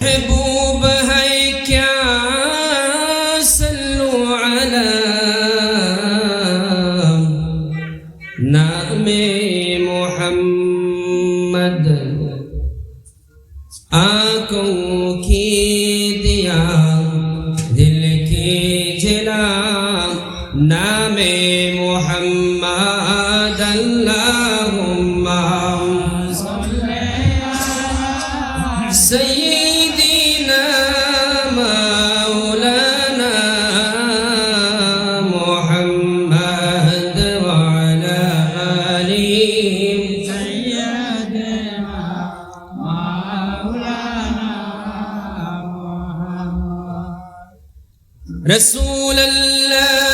Hey, رسول الله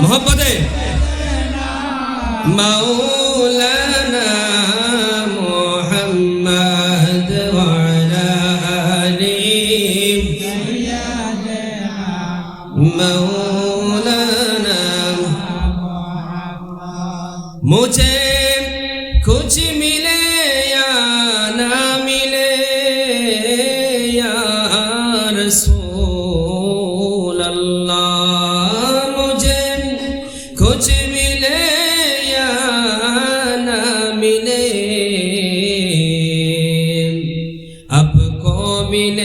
محبت ہے viene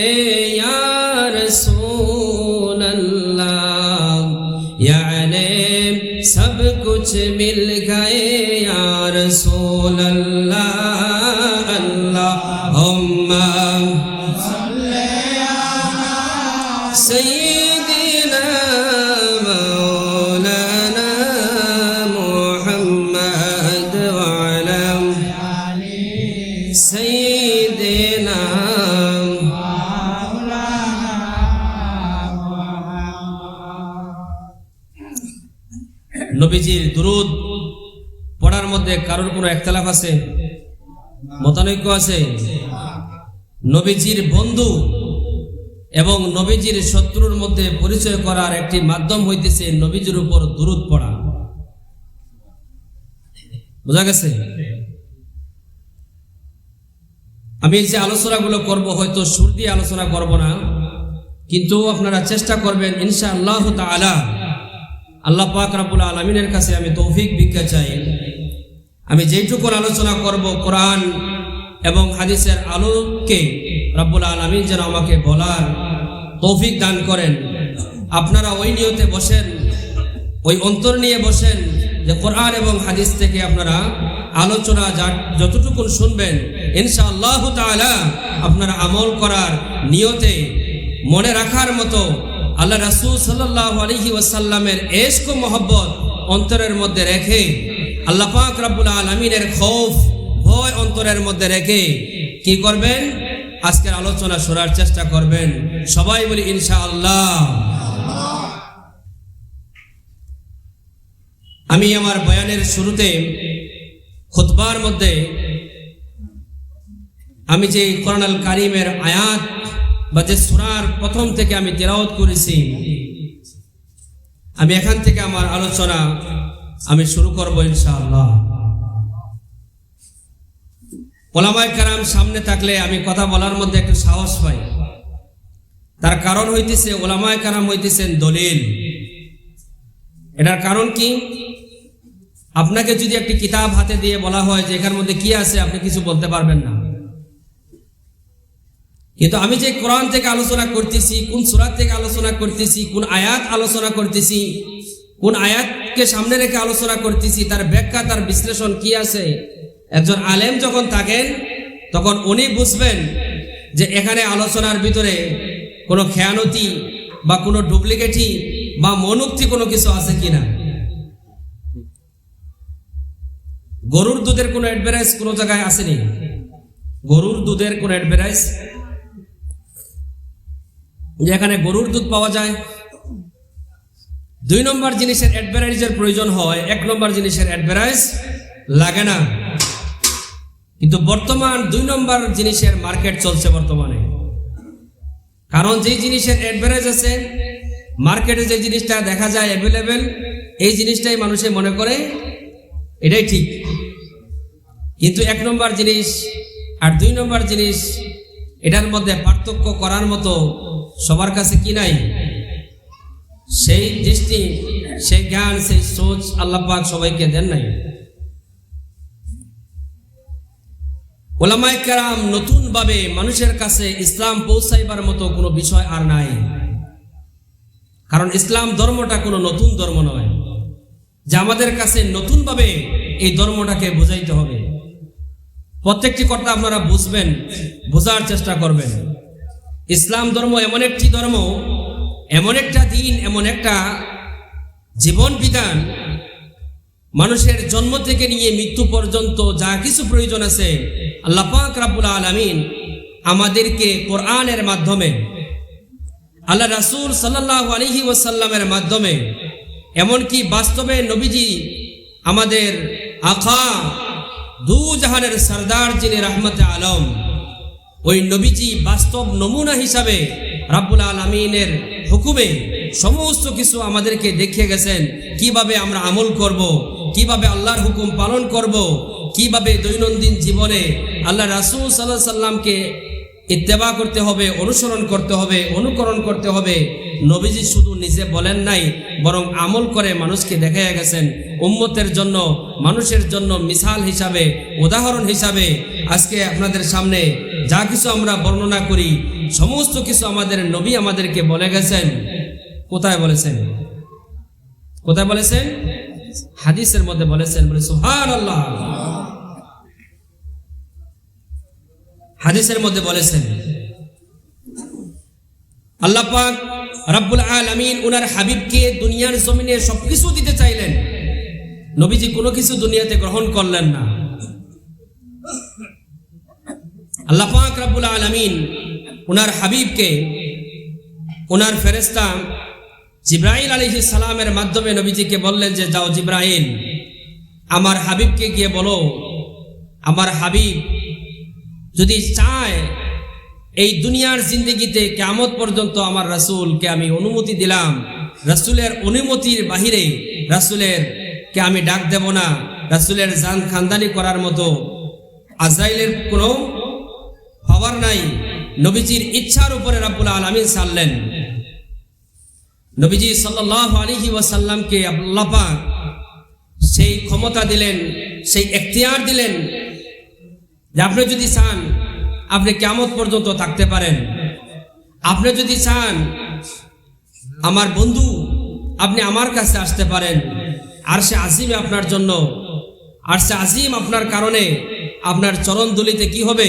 মধ্যে কারোর কোনো একতলাফ আছে? মতানৈক্য আছে? নবীজির বন্ধু এবং নবীজির শত্রুর মধ্যে পরিচয় করার একটি মাধ্যম হইতেছে নবীজির উপর দুরুদ পড়া। বোঝা গেছে? আমি যে আলোচনাগুলো করব, হয়তো সুর দিয়ে আলোচনা করব না, কিন্তু আপনারা চেষ্টা করবেন ইনশা আল্লাহ আল্লাহ পাক রাবুল আলমিনের কাছে আমি তৌফিক ভিক্ষা চাই। আমি যেইটুকুর আলোচনা করব কোরআন এবং হাদিসের আলোকে রাব্বুল আলমিন যেন আমাকে বলার তৌফিক দান করেন। আপনারা ওই নিয়তে বসেন, ওই অন্তর নিয়ে বসেন যে কোরআন এবং হাদিস থেকে আপনারা আলোচনা যা যতটুকু শুনবেন ইনশা আল্লাহ তাআলা আপনারা আমল করার নিয়তে মনে রাখার মতো আল্লাহ রাসূল সাল্লাল্লাহু আলাইহি ওয়াসাল্লামের এশক মহব্বত অন্তরের মধ্যে রেখে আল্লাহ পাক রাব্বুল আলামিনের খৌফ ভয় অন্তরের মধ্যে রেখে কি করবেন? আজকের আলোচনা শোনার চেষ্টা করবেন। সবাই বলি ইনশাআল্লাহ। আমি আমার বয়ানের শুরুতে খুতবার মধ্যে আমি যে কোরআন কারিমের আয়াত বা যে সুরার প্রথম থেকে আমি তেরাওত করেছি, আমি এখান থেকে আমার আলোচনা আমি শুরু করব ইনশাআল্লাহ। ওলামায় কারাম সামনে থাকলে আমি কথা বলার মধ্যে একটু সাহস পাই। তার কারণ হইতেছে, ওলামায় কারাম হইতেছেন দলিল। এটার কারণ কি? আপনাকে যদি একটি কিতাব হাতে দিয়ে বলা হয় যে এখার মধ্যে কি আছে, আপনি কিছু বলতে পারবেন না। কিন্তু আমি যে কোরআন থেকে আলোচনা করতেছি, কোন সুরাত থেকে আলোচনা করতেছি, কোন আয়াত আলোচনা করতেছি কোন আয়াতকে সামনে রেখে আলোচনা করতেছি, তার ব্যাখ্যা, তার বিশ্লেষণ কি আছে? একজন আলেম যখন থাকেন, তখন উনি বুঝবেন যে এখানে আলোচনার ভিতরে কোনো খেয়ানতি বা কোনো ডুপ্লিকেটি বা মনুক্তি কোনো কিছু আছে কিনা? গরুর দুধের কোনো অ্যাডভার্টাইজ কোনো জায়গায় আসেনি? গরুর দুধের কোনো অ্যাডভার্টাইজ যেখানে গরুর দুধ পাওয়া যায় দুই নম্বর জিনিসের অ্যাডভার্টাইজের প্রয়োজন হয়, এক নম্বর জিনিসের অ্যাডভার্টাইজ লাগে না। কিন্তু বর্তমান দুই নম্বর জিনিসের মার্কেট চলছে বর্তমানে। কারণ যেই জিনিসের অ্যাডভার্টাইজ আছে মার্কেটে যে জিনিসটা দেখা যায় অ্যাভেলেবেল এই জিনিসটাই মানুষে মনে করে, এটাই ঠিক। কিন্তু এক নম্বর জিনিস আর দুই নম্বর জিনিস, এটার মধ্যে পার্থক্য করার মতো সবার কাছে কি নাই? সেই দৃষ্টি, সেই জ্ঞান, সেই সোচ আল্লাপাক সবাইকে দেন নাই। ওলামাই কেরাম নতুনভাবে মানুষের কাছে ইসলাম পৌঁছাইবার মতো কোনো বিষয় আর নাই। কারণ ইসলাম ধর্মটা কোনো নতুন ধর্ম নয়। যে আমাদের কাছে নতুনভাবে এই ধর্মটাকে বোঝাইতে হবে। প্রত্যেকটি কথা আপনারা বুঝবেন, বোঝার চেষ্টা করবেন। ইসলাম ধর্ম এমন একটি ধর্ম এমন একটা দিন, এমন একটা জীবন বিধান মানুষের জন্ম থেকে নিয়ে মৃত্যু পর্যন্ত যা কিছু প্রয়োজন আছে, আল্লাহ পাক রাব্বুল আলামিন আমাদেরকে কোরআনের মাধ্যমে, আল্লাহ রাসূল সাল্লাল্লাহু আলাইহি ওয়াসাল্লামের মাধ্যমে, এমনকি বাস্তবে নবীজি আমাদের আখা দু জাহানের সরদার যিনি রহমতে আলম, ওই নবীজি বাস্তব নমুনা হিসাবে রাব্বুল আলমিনের হুকুমে সমস্ত কিছু আমাদেরকে দেখিয়ে গেছেন, কীভাবে আমরা আমল করব, কীভাবে আল্লাহর হুকুম পালন করব, কীভাবে দৈনন্দিন জীবনে আল্লাহ রাসূল সাল্লাহ সাল্লামকে ইত্তেবা করতে হবে, অনুসরণ করতে হবে, অনুকরণ করতে হবে, নবীজি শুধু নিজে বলেন নাই, বরং আমল করে মানুষকে দেখাইয়া গেছেন, উম্মতের জন্য, মানুষের জন্য মিসাল হিসাবে, উদাহরণ হিসাবে, আজকে আপনাদের সামনে যা কিছু আমরা বর্ণনা করি সমস্ত কিছু আমাদের নবী আমাদেরকে বলে গেছেন। কোথায় বলেছেন? কোথায় বলেছেন? হাদিসের মধ্যে বলেছেন বলে সুহান আল্লাহ হাদিসের মধ্যে বলেছেন, আল্লাহ পাক রাব্বুল আলামিন উনার হাবিবকে দুনিয়ার জমিনে সবকিছু দিতে চাইলেন। নবীজি কোনো কিছু দুনিয়াতে গ্রহণ করলেন না। আল্লাহ পাক রাব্বুল আলামিন উনার হাবিবকে, উনার ফেরেস্তা জিব্রাহিল আলাইহিস সালামের মাধ্যমে নবীজিকে বললেন যে, যাও জিব্রাইল, আমার হাবিবকে গিয়ে বলো, আমার হাবিব যদি চায় এই দুনিয়ার জিন্দগিতে কেমত পর্যন্ত আমার রাসূলকে আমি অনুমতি দিলাম, রাসূলের অনুমতির বাহিরে রাসূলের কে আমি ডাক দেব না, রাসূলের জান খানদানি করার মতো আজরাইলের কোনো পাওয়ার নাই। নবীজির ইচ্ছার উপরে রাব্বুল আলামিন সারলেন। নবীজি সাল্লাল্লাহু আলাইহি ওয়াসাল্লামকে আল্লাহ পাক সেই ক্ষমতা দিলেন, সেই এখতিয়ার দিলেন যে আপনি যদি চান, আপনি কেমত পর্যন্ত থাকতে পারেন। আপনি যদি চান, আমার বন্ধু আপনি আমার কাছে আসতে পারেন। আর সে আজিম আপনার জন্য আর সে আজিম আপনার কারণে আপনার চরণ দুলিতে কি হবে?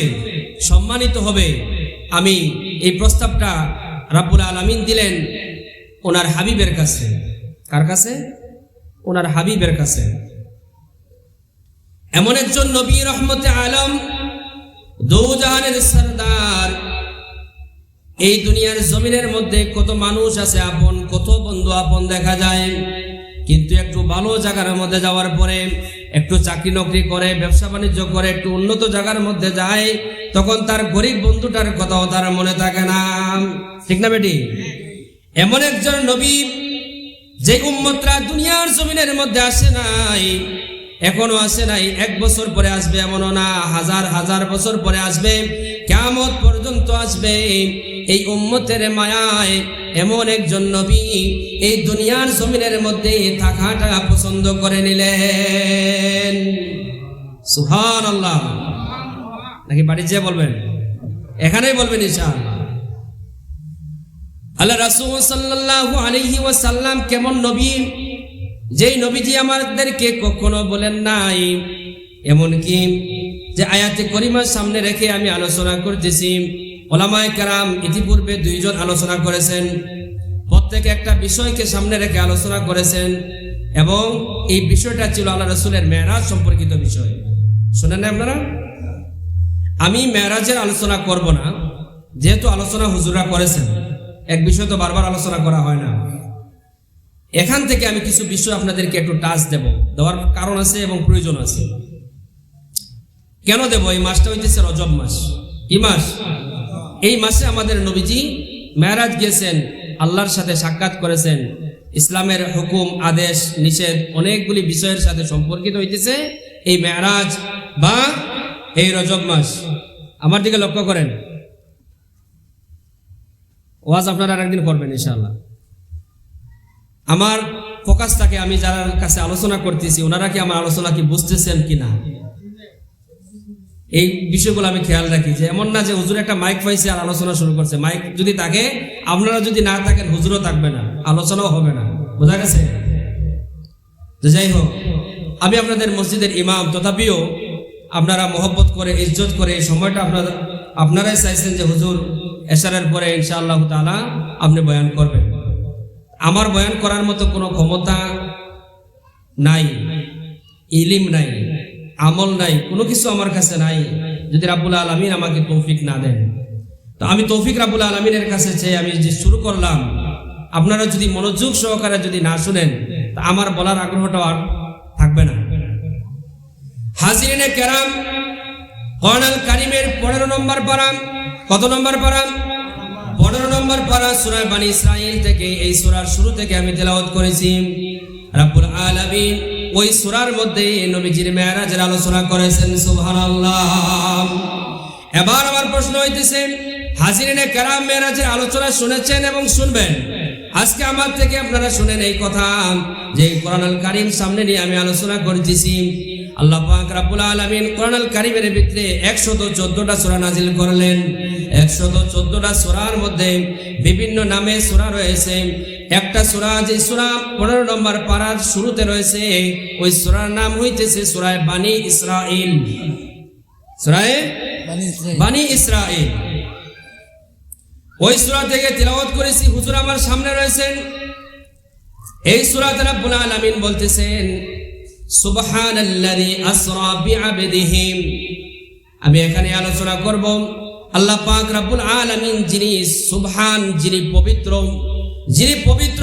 সম্মানিত হবে। আমি এই প্রস্তাবটা রাব্বুল আলমিন দিলেন ওনার হাবিবের কাছে। কার কাছে? ওনার হাবিবের কাছে। এমন একজন নবী রহমতে আলম, দৌজাহানের সরদার। এই দুনিয়ার জমিনের মধ্যে কত মানুষ আছে আপন, কত বন্ধু আপন দেখা যায়। কিন্তু একটু ভালো জায়গার মধ্যে যাওয়ার পরে একটু চাকরি নকরি করে, ব্যবসা বাণিজ্য করে, একটু উন্নত জায়গার মধ্যে যায়, তখন তার গরিব বন্ধুটার কথাও তার মনে থাকে না। ঠিক না বেটি? এমন একজন নবী যে উম্মতরা দুনিয়ার জমিনের মধ্যে আসে নাই, এখনও আসে নাই, এক বছর পরে আসবে এমনও না, হাজার হাজার বছর পরে আসবে কেমত পর্যন্ত আসবে। এই উম্মতের মায়ায় এমন একজন নবী এই দুনিয়ার জমিনের মধ্যে থাকাটা পছন্দ করে নিলেন। সুহান আল্লাহ নাকি বাড়ি যেয়ে বলবেন? এখানেই বলবেন ঈশান আল্লাহ রাসূল সাল্লাল্লাহু আলাইহি ওয়াসাল্লাম কেমন নবী? যেই নবীজি আমাদেরকে কখনো বলেন নাই। এমনকি যে আয়াতে করিমার সামনে রেখে আমি আলোচনা করতেছি। ওলামায় কারাম ইতিপূর্বে দুইজন আলোচনা করেছেন। প্রত্যেকে একটা বিষয়কে সামনে রেখে আলোচনা করেছেন এবং এই বিষয়টা ছিল আল্লাহ রসুলের মেয়েরাজ সম্পর্কিত বিষয়। শোনেন আপনারা? আমি মেয়েরাজের আলোচনা করব না, যেহেতু আলোচনা হুজুরা করেছেন। এক বিষয় তো বারবার আলোচনা করা হয় না। এখান থেকে আমি কিছু বিষয় আপনাদেরকে একটু টাচ দেব। দেওয়ার কারণ আছে এবং প্রয়োজন আছে। কেন দেব? এই মাসটা হইতেছে রজব মাস। কি মাস? এই মাসে আমাদের নবীজি মেয়ারাজ গিয়েছেন আল্লাহর সাথে সাক্ষাৎ করেছেন। ইসলামের হুকুম, আদেশ, নিষেধ অনেকগুলি বিষয়ের সাথে সম্পর্কিত হইতেছে এই মেয়ারাজ বা এই রজব মাস। আমার দিকে লক্ষ্য করেন। ওয়াজ আপনারা আরেকদিন করবেন ইনশাআল্লাহ। আমার ফোকাসটাকে আমি যারা কাছে আলোচনা করতেছি, ওনারা কি আমার আলোচনা কি বুঝতেছেন কি না এই বিষয়গুলো আমি খেয়াল রাখি যে এমন না যে হুজুর একটা মাইক পাইছে আর আলোচনা শুরু করছে। মাইক যদি থাকে, আপনারা যদি না থাকেন, হুজুরও থাকবে না, আলোচনাও হবে না। বোঝা গেছে? তো যাই হোক, আমি আপনাদের মসজিদের ইমাম, তথাপিও আপনারা মহব্বত করে, ইজ্জত করে এই সময়টা আপনারা, আপনারাই চাইছেন যে হুজুর এশারের পরে ইনশাআল্লাহ তাআলা আপনি বয়ান করবেন। আমার বয়ান করার মতো কোনো ক্ষমতা নাই, ইলিম নাই। আমল নাই, কোনো কিছু আমার কাছে নাই, যদি রাবুল আলমিন আমাকে তৌফিক না দেন। তো আমি তৌফিক রাবুল আলমিনের কাছে চেয়ে আমি যে শুরু করলাম, আপনারা যদি মনোযোগ সহকারে যদি না শুনেন, তা আমার বলার আগ্রহটা আর থাকবে না। হাজিরিনে কেরাম কর্নাল কারিমের পনেরো নম্বর পারাম কত নম্বর পারাম পনেরো নম্বর পারা সুরায় বানি ইসরাইল থেকে, এই সুরার শুরু থেকে আমি তেলাওয়াত করেছি। রাব্বুল আলামিন ওই সুরার মধ্যে নবীজির মেয়ারাজের আলোচনা করেছেন, সুবহানাল্লাহ। এবার আমার প্রশ্ন হইতেছে, হাজিরিনে কেরাম মেয়ারাজের আলোচনা শুনেছেন এবং শুনবেন? আজকে আমার থেকে আপনারা শুনেন এই কথা যে কোরআন আল কারিম সামনে নিয়ে আমি আলোচনা করতেছি। আল্লাহ পাক রাব্বুল আলামিন কোরআন আল কারিমের ভিতরে 114টা সূরা নাজিল করলেন। 114টা সূরার মধ্যে বিভিন্ন নামে সূরা রয়েছে। একটা সূরা যে সূরা 15 নম্বর পারার শুরুতে রয়েছে ওই সূরার নাম হইতেছে সূরা বানি ইসরাইল সূরায়ে বানি ইসরাইল ওই সূরা থেকে তিলাওয়াত করেছি হুজুর আমার সামনে রয়েছেন। এই সূরাতে রাব্বুল আলামিন বলতেছেন সুবহানাল্লাযী আসরা বিআবদিহি আমি এখানে আলোচনা করব আল্লাহ পাক রাব্বুল আলামিন যিনি সুবহান যিনি পবিত্র যিনি পবিত্র,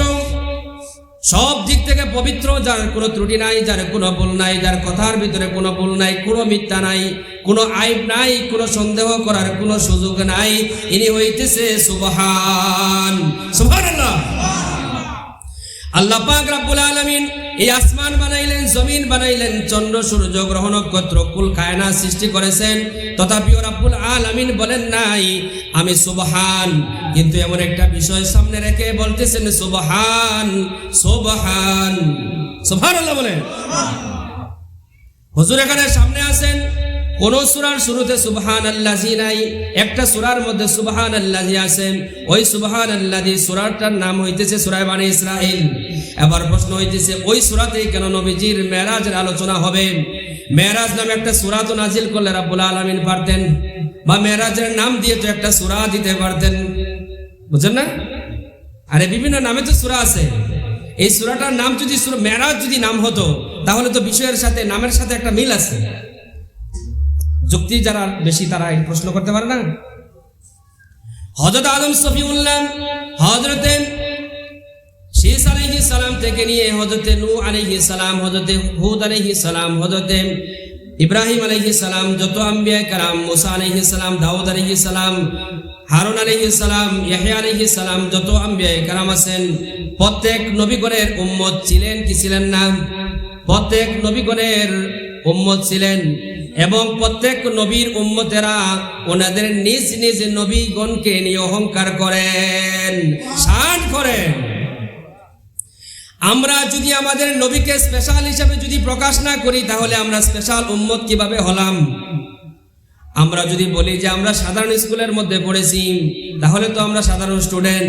সব দিক থেকে পবিত্র, যার কোনো ত্রুটি নাই, যার কোনো ভুল নাই, যার কথার ভিতরে কোনো ভুল নাই, কোনো মিথ্যা নাই, কোনো আইব নাই, কোনো সন্দেহ করার কোনো সুযোগ নাই, ইনি হইতেছে সুবহান। সুবহানাল্লাহ। আল্লাহ এই আসমান বানাইলেন, জমিন বানাইলেন, চন্দ্র, সূর্য সৃষ্টি করেছেন। তথাপিও বলেন নাই, আমি সুবহান। কিন্তু এমন একটা বিষয় সামনে রেখে বলতেছেন, সুবহান সুবহান। বলেন। এখানে সামনে আছেন কোন সুরার শুরুতে সুবহান আল্লাহি নাই, একটা সুরার মধ্যে সুবহান আল্লাহি আছেন ওই সুবহান আল্লাহি সুরাটার নাম হইতেছে সুরায় বানি ইসরাইল এবার প্রশ্ন হইতেছে, ওই সুরাতেই কেন নবীজির মেরাজের আলোচনা হবে? মেরাজ নামে একটা সুরা তো নাজিল করলে রাব্বুল আলামিন পারতেন, বা মেরাজের নাম দিয়ে তো একটা সুরা দিতে পারতেন। বুঝছেন না? আরে বিভিন্ন নামে তো সুরা আছে। এই সুরাটার নাম যদি মেরাজ যদি নাম হতো, তাহলে তো বিষয়ের সাথে, নামের সাথে একটা মিল আছে। যুক্তি যারা বেশি তারা এই প্রশ্ন করতে পারে না। হজরত আদম সফিউল্লাহ হজরতে শেষ আলাইহি সালাম থেকে নিয়ে হজরতে নূ আলাইহি সালাম হজরতে হুদ আলাইহি সালাম হজরতে ইব্রাহিম আলাইহি সালাম, যত আম্বিয়া কালাম মুসা আলাইহি সালাম, দাউদ আলাইহি সালাম, হারুন আলাইহি সালাম, ইয়াহিয়া আলাইহি সালাম, যত আম্বিয়া কালাম আছেন, প্রত্যেক নবীগণের উম্মত ছিলেন কি ছিলেন না? প্রত্যেক নবীগণের উম্মত ছিলেন এবং প্রত্যেক নবীর উম্মতেরা ওনাদের নিজ নিজ নবীগণকে নিয়ে অহংকার করেন শান করেন। আমরা যদি আমাদের নবীকে স্পেশাল হিসেবে যদি প্রকাশ না করি, তাহলে আমরা স্পেশাল উম্মত কীভাবে হলাম? আমরা যদি বলি যে আমরা সাধারণ স্কুলের মধ্যে পড়েছি, তাহলে তো আমরা সাধারণ স্টুডেন্ট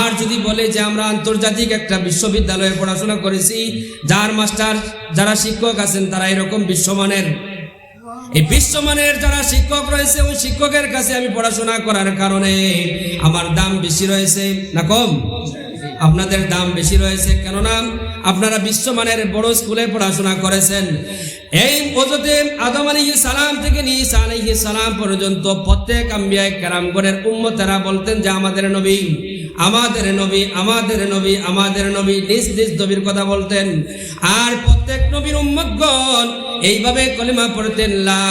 আর যদি বলে যে আমরা আন্তর্জাতিক একটা বিশ্ববিদ্যালয়ে পড়াশোনা করেছি, যার মাস্টার যারা শিক্ষক আছেন, তারা এরকম বিশ্বমানের। এই বিশ্বমানের যারা শিক্ষক রয়েছে, ওই শিক্ষকের কাছে আমি পড়াশোনা করার কারণে আমার দাম বেশি রয়েছে। না কম? আপনাদের দাম বেশি রয়েছে। কেননা আপনারা বিশ্বমানের বড় স্কুলে পড়াশোনা করেছেন। এই হজরতে আদম আলী সালাম থেকে নিয়ে সালাম পর্যন্ত প্রত্যেক আম্বিয়া কেরামগণের উম্মতেরা বলতেন যে, আমাদের নবী আমাদের নবী আমাদের নবী আমাদের নবী। নিজ নিজ নবীর কথা বলতেন। আর প্রত্যেক নবীর উম্মতগণ এইভাবে কলিমা পড়তেন, লা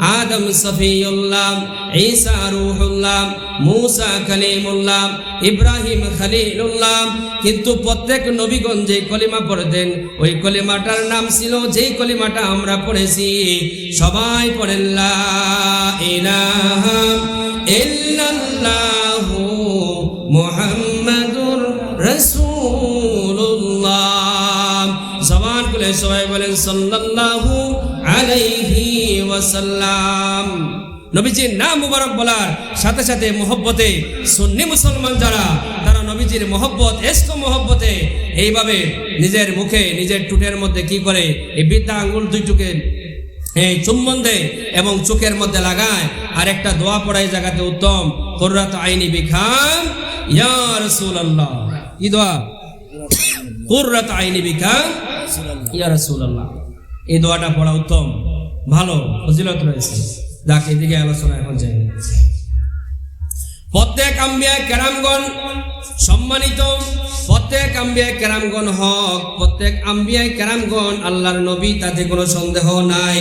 আদম সফিউল্লাহ, ঈসা রূহুল্লাহ, মূসা কালিমুল্লাহ, ইব্রাহিম খলিলুল্লাহ। কিন্তু প্রত্যেক নবীগণ যে কলিমা পড়তেন, ওই কলিমাটার নাম ছিল, যেই কলিমাটা আমরা পড়েছি, সবাই পড়েন, লা ইলাহা ইল্লাল্লাহু। সাল্লাল্লাহু আলাইহি ওয়াসাল্লাম। নবীজির নাম মুবারক বলার সাথে সাথে মোহব্বতে সুন্নি মুসলমান যারা, তারা নবীজির এইভাবে নিজের মুখে, নিজের টুটের মধ্যে কি করে, এই বিদ্যা আঙ্গুল দুইটুকে এই চুম্বন দেয় এবং চোখের মধ্যে লাগায় আর একটা দোয়া পড়াই জায়গাতে উত্তম, কোররাত আইনি বিখাম, ইয়া রাসূলুল্লাহ। কি দোয়া? কুররাত আইনি বিখাম ইয়া রাসূলুল্লাহ, এই দোয়াটা পড়া উত্তম, ভালো, ফজিলত রয়েছে। যাক, এদিকে আলোচনা এখন যাই। প্রত্যেক আম্বিয়া কেরামগণ সম্মানিত, প্রত্যেক আম্বিয়া কেরামগণ হক, প্রত্যেক আম্বিয়া কেরামগণ আল্লাহর নবী, তাতে কোনো সন্দেহ নাই।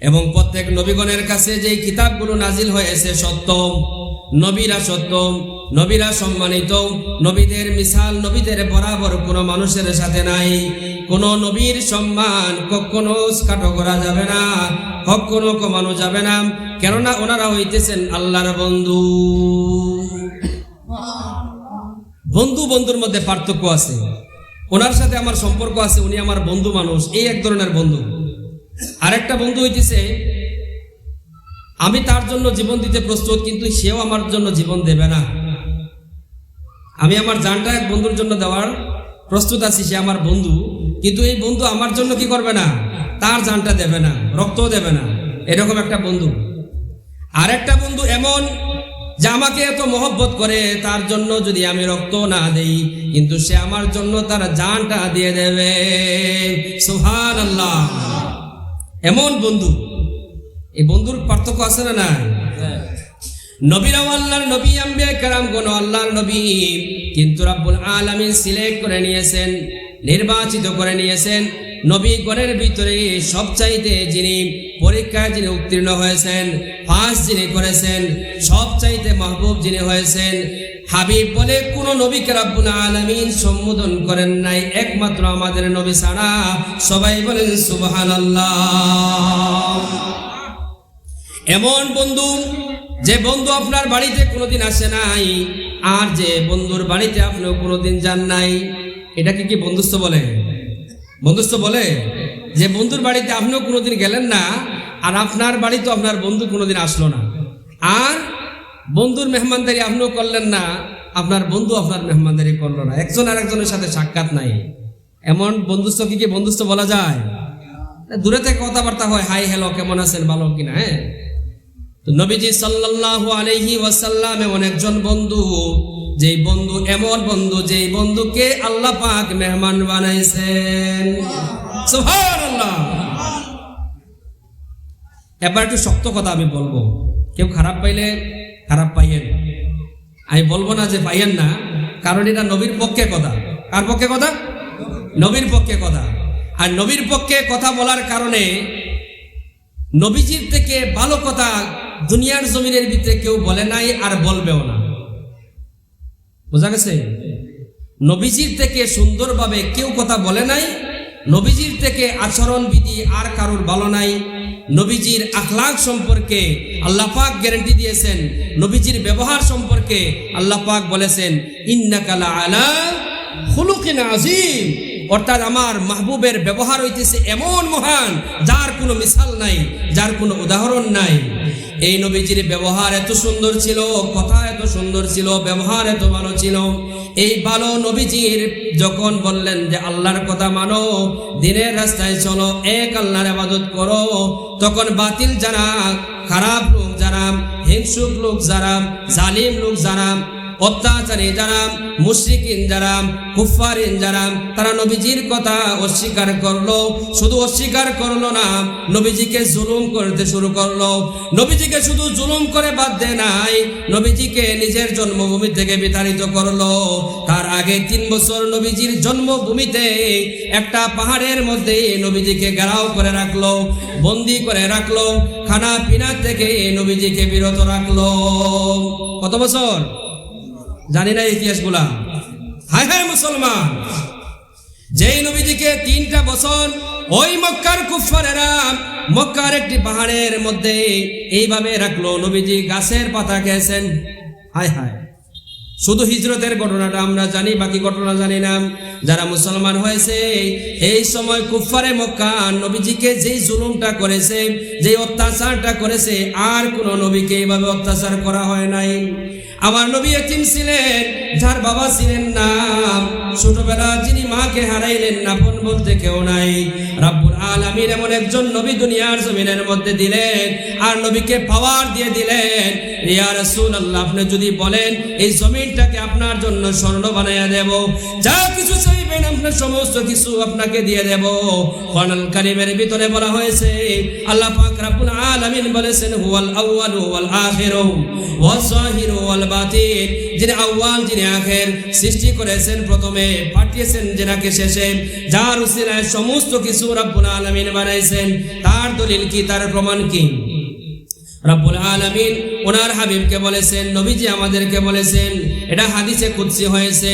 এবং প্রত্যেক নবীগণের কাছে যে কিতাবগুলো নাজিল হয়েছে সত্য নবীরা সত্য নবীরা সম্মানিত, নবীদের মিসাল নবীদের বরাবর কোনো মানুষের সাথে নাই। কোন নবীর সম্মান কখনো কাটো করা যাবে না, কখনো কমানো যাবে না, কেননা ওনারা হইতেছেন আল্লাহর বন্ধু। বন্ধু বন্ধুর মধ্যে পার্থক্য আছে। ওনার সাথে আমার সম্পর্ক আছে, উনি আমার বন্ধু মানুষ, এই এক ধরনের বন্ধু। আরেকটা বন্ধু হইতেছে, আমি তার জন্য জীবন দিতে প্রস্তুত, কিন্তু সেও আমার জন্য জীবন দেবে না। আমি আমার জানটা এক বন্ধুর জন্য দেওয়ার প্রস্তুত আছি, সে আমার বন্ধু। কিন্তু এই বন্ধু আমার জন্য কি করবে না? তার জানটা দেবে না, রক্তও দেবে না। এরকম একটা বন্ধু। আর একটা বন্ধু এমন যে আমাকে এত মহব্বত করে, তার জন্য যদি আমি রক্ত না দেই, কিন্তু সে আমার জন্য তার জানটা দিয়ে দেবে। সোহান আল্লাহ এমন বন্ধু। এই বন্ধুর পার্থক্য আছে না না নবীরাও আল্লাহর নবী, আম্বিয়া কারাম কোন আল্লাহর নবী। কিন্তু রাব্বুল আলামিন সিলেক্ট করে নিয়েছেন, নির্বাচিত করে নিয়েছেন। নবীগণের ভিতরে সবচাইতে যিনি পরীক্ষায় যিনি উত্তীর্ণ হয়েছেন পাস যিনি করেছেন, সবচাইতে মাহবুব যিনি হয়েছেন, হাবিব বলে কোন নবীকে রাব্বুল আলামিন সম্বোধন করেন নাই। একমাত্র আমাদের নবী ছাড়া সবাই বলেন সুবহানাল্লাহ। এমন বন্ধু যে বন্ধু আপনার বাড়িতে কোনোদিন আসে নাই, আর যে বন্ধুর বাড়িতে আপনিও কোনোদিন যান নাই এটাকে কি বন্ধুত্ব বলে? বন্ধুত্ব বলে যে বন্ধুর বাড়িতে আপনিও কোনোদিন গেলেন না, আর আপনার বাড়িতে আপনার বন্ধু কোনোদিন আসলো না। আর বন্ধুর মেহমানদারি আপনিও করলেন না, আপনার বন্ধু আপনার মেহমানদারি করল না। একজন আর একজনের সাথে সাক্ষাৎ নাই। এমন বন্ধুত্ব কি কি বন্ধুত্ব বলা যায়? দূরে থেকে কথাবার্তা হয়, হাই, হ্যালো, কেমন আছেন? ভালো কিনা? হ্যাঁ? নবীজি সাল্লাল্লাহু আলাইহি ওয়াসাল্লাম এমন একজন বন্ধু, যেই বন্ধু এমন বন্ধু যেই বন্ধুকে আল্লাহ পাক মেহমান বানাইছেন। এবার একটু শক্ত কথা আমি বলব। কেউ খারাপ পাইলে খারাপ পাইয়েন। আমি বলব না যে পাইয়েন না, কারণ এটা নবীর পক্ষে কথা। কার পক্ষে কথা? নবীর পক্ষে কথা। আর নবীর পক্ষে কথা বলার কারণে নবীজির থেকে ভালো কথা দুনিয়ার জমিনের ভিতরে কেউ বলে নাই আর বলবেও না। বোঝা গেছে? নবীজির থেকে সুন্দরভাবে কেউ কথা বলে নাই, নবীজির থেকে আচরণ বিধি আর কারোর ভালো নাই। নবীজির আখলাক সম্পর্কে আল্লাহ পাক গ্যারান্টি দিয়েছেন, নবীজির ব্যবহার সম্পর্কে আল্লাহ পাক বলেছেন ইন্নাকালা আলা খুলুকিন আজিম অর্থাৎ আমার মাহবুবের ব্যবহার হইতেছে এমন মহান, যার কোনো মিসাল নাই, যার কোনো উদাহরণ নাই। এই নবীজির ব্যবহার এত সুন্দর ছিল, কথা এত সুন্দর ছিল, ব্যবহার এত ভালো ছিল। এই ভালো নবীজির যখন বললেন যে আল্লাহর কথা মানো, দিনের রাস্তায় চলো, এক আল্লাহর আবাদত করো, তখন বাতিল যারা, খারাপ লোক যারা, হিংসুক লোক যারা, জালিম লোক যারা অত্যাচারী যারা, মুশরিকিন যারা কুফারিন যারা, তারা নবীজির কথা অস্বীকার করল। শুধু অস্বীকার করল না, নবীজিকে জুলুম করতে শুরু করল। নবীজিকে শুধু জুলুম করে বাদ দেয় নাই, নবীজিকে নিজের জন্মভূমি থেকে বিতাড়িত করল। তার আগে তিন বছর নবীজির জন্মভূমিতে একটা পাহাড়ের মধ্যে নবীজিকে গেরাও করে রাখল, বন্দি করে রাখল খানা পিনা থেকে নবীজিকে বিরত রাখল। কত বছর? জানি না ইতিহাসগুলা। হায় হায় মুসলমান। যেই নবীজিকে তিনটা বছর ওই মক্কার কুফারেরা মক্কার একটি পাহাড়ের মধ্যে এইভাবে রাখল। নবীজি গাছের পাতা খেয়েছেন। হায় হায়। শুধু হিজরতের ঘটনাটা আমরা জানি, বাকি ঘটনা জানি না। যারা মুসলমান হয়েছে, এই সময় কুফারে মক্কা, নবীজিকে যেই জুলুমটা করেছে, যে অত্যাচারটা করেছে, আর কোন নবীকে এইভাবে অত্যাচার করা হয় নাই। আমার নবী এতিম ছিলেন। যার বাবা ছিলেন না ছোটবেলা যিনি মাকে হারাইলেন নাপন বলতে কেউ নাই। রাব্বুল আলামিন এমন একজন নবী দুনিয়ার জমিনের মধ্যে দিলেন, আর নবীকে পাওয়ার দিয়ে দিলেন। ইয়া রাসূলুল্লাহ, আপনি যদি বলেন, এই জমিনটাকে আপনার জন্য স্বর্ণ বানাইয়া দেব, যা কিছু চাইবেন, আপনার সমস্ত কিছু আপনাকে দিয়ে দেব। কোরআন কারিমের ভিতরে বলা হয়েছে, আল্লাহ পাক রাব্বুল আলামিন বলেছেন, হুয়াল আউয়ালু ওয়াল আখিরু ওয়াল জাহিরু ওয়াল বাতিন। যিনি আউয়াল, যিনি আখের সৃষ্টি করেছেন প্রথমে, পাঠিয়েছেন যেনাকে শেষে, যার উসিলায় সমস্ত কিছু রাব্বুল আলামিন বানাইছেন। তার দলিল কি? তার প্রমাণ কি? রাব্বুল আলামিন ওনার হাবিবকে বলেছেন, নবীজি আমাদেরকে বলেছেন, এটা হাদিসে কুদসি হয়েছে,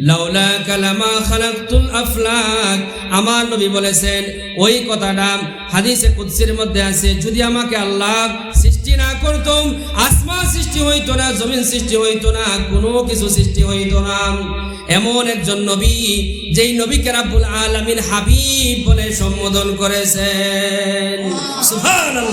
লাউলা কালামা খালাকতুল আফলাক। আমার নবী বলেছেন, ওই কথাটা হাদিসে কুদসির মধ্যে আছে, যদি আমাকে আল্লাহ না করতাম আসমান সৃষ্টি হইতো না, জমিন সৃষ্টি হইতো না, কোনো কিছু সৃষ্টি হইতো না। এমন একজন নবী, যেই নবীকে রাব্বুল আলামিন হাবিব বলে সম্বোধন করেছেন। সুবহানাল্লাহ।